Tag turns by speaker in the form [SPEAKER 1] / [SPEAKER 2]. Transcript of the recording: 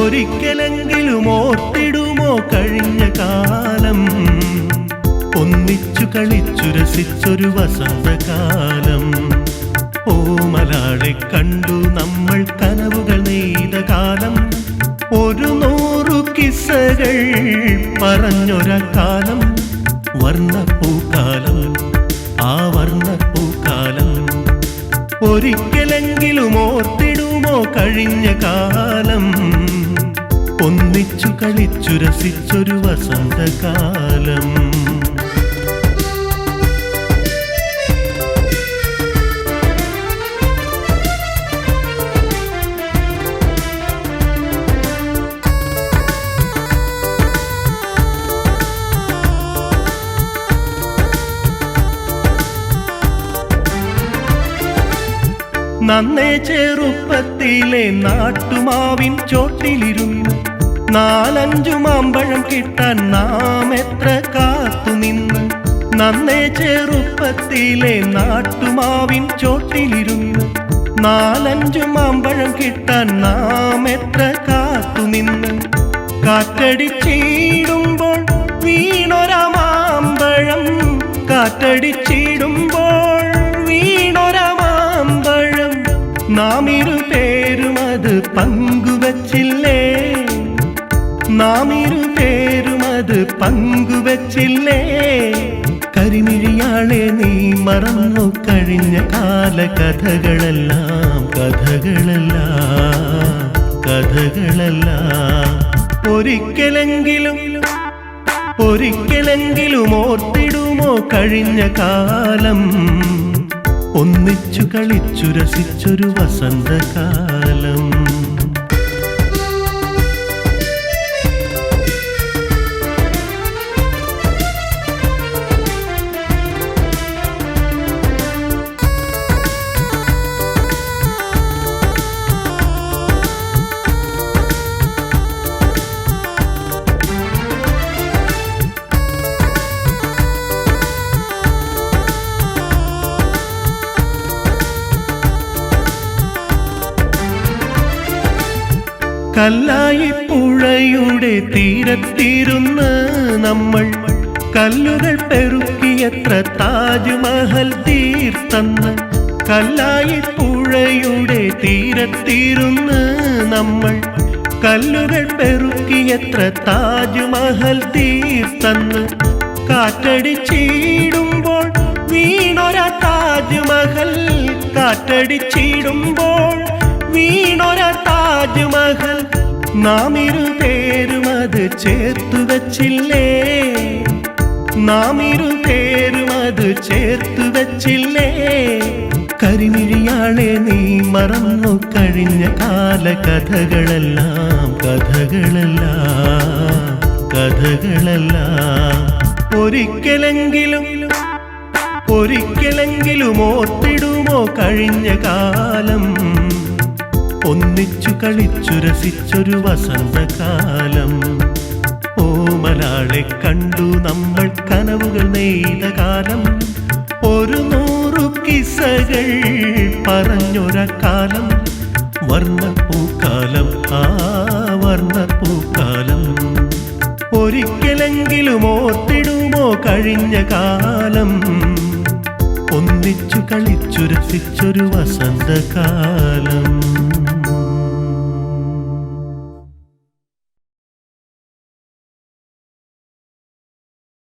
[SPEAKER 1] ഒരിക്കലെങ്കിലും ഓർത്തിടുമോ കഴിഞ്ഞ കാലം? ഒന്നിച്ചു കളിച്ചു രസിച്ചൊരു വസന്തകാലം. ഓമലാളെ കണ്ടു നമ്മൾ കനവുകൾ നെയ്ത കാലം. ഒരു നൂറു കിസ്സകൾ പറഞ്ഞൊര കാലം വർണപ്പൂക്കാലം ആ വർണപ്പൂക്കാലം. ഒരിക്കലെങ്കിലും ഓർത്തിടുമോ കഴിഞ്ഞ കാലം? ഒന്നിച്ചു കളിച്ചു രസിച്ചൊരു വസന്തകാലം. നന്നേ ചെറുപ്പത്തിലെ നാട്ടുമാവിൻ ചോട്ടിലിരുന്നു നാലഞ്ചു മാമ്പഴം കിട്ടാൻ നാം എത്ര കാത്തുനിന്ന് നന്നേ. ചെറുപ്പത്തിലെ നാട്ടുമാവിൻ ചോട്ടിലിരുന്നു. നാലഞ്ചു മാമ്പഴം കിട്ടാൻ നാം എത്ര കാത്തുനിന്ന് കാറ്റടിച്ചിടുമ്പോൾ വീണൊരാ മാമ്പഴം. കാറ്റടിച്ചിടുമ്പോൾ വീണൊരാ മാമ്പഴം. നാം ഇരുപേരും അത് പങ്കുവച്ചില്ലേ? നാം ഇരുപേരും അത് പങ്കുവച്ചില്ലേ? കരിമിഴിയാളെ നീ മറന്നു കഴിഞ്ഞ കാല കഥകളെല്ലാം കഥകളെല്ലാം കഥകളെല്ലാം. ഒരിക്കലെങ്കിലും ഒരിക്കലെങ്കിലും ഓർത്തിടുമോ കഴിഞ്ഞ കാലം? ഒന്നിച്ചു കളിച്ചു രസിച്ചൊരു വസന്തകാലം. കല്ലായി പുഴയുടെ തീരത്തിരുന്ന് നമ്മൾ കല്ലുകൾ പെറുക്കിയത്ര താജ്മഹൽ തീർത്തന്ന്. കല്ലായി പുഴയുടെ തീരത്തിരുന്ന് നമ്മൾ കല്ലുകൾ പെറുക്കിയത്ര താജ്മഹൽ തീർത്തന്ന്. കാറ്റടിച്ചിടുമ്പോൾ വീണൊര താജ്മഹൽ കാറ്റടിച്ചിടുമ്പോൾ വീണൊര താജ്മഹൽ. നാം ഇരുപേരും അത് ചേർത്തു വച്ചില്ലേ? നാം ഇരുപേരും അത് ചേർത്തു വച്ചില്ലേ? കരിമിഴിയാളെ നീ മറന്നു കഴിഞ്ഞ കാല കഥകളെല്ലാം കഥകളെല്ലാം കഥകളെല്ലാം. ഒരിക്കലെങ്കിലും ഒരിക്കലെങ്കിലും ഓർത്തിടുമോ കഴിഞ്ഞ കാലം? ഒന്നിച്ചു കളിച്ചു രസിച്ചൊരു വസന്തകാലം. ഓമലാളെ കണ്ടു നമ്മൾ കനവുകൾ നെയ്ത കാലം. ഒരു നൂറു കിസകൾ പറഞ്ഞൊരക്കാലം. വർണപ്പൂക്കാലം ആ വർണപ്പൂക്കാലം. ഒരിക്കലെങ്കിലും ഓർത്തിടുമോ കഴിഞ്ഞ കാലം? ഒന്നിച്ചു കളിച്ചു രസിച്ചൊരു വസന്തകാലം.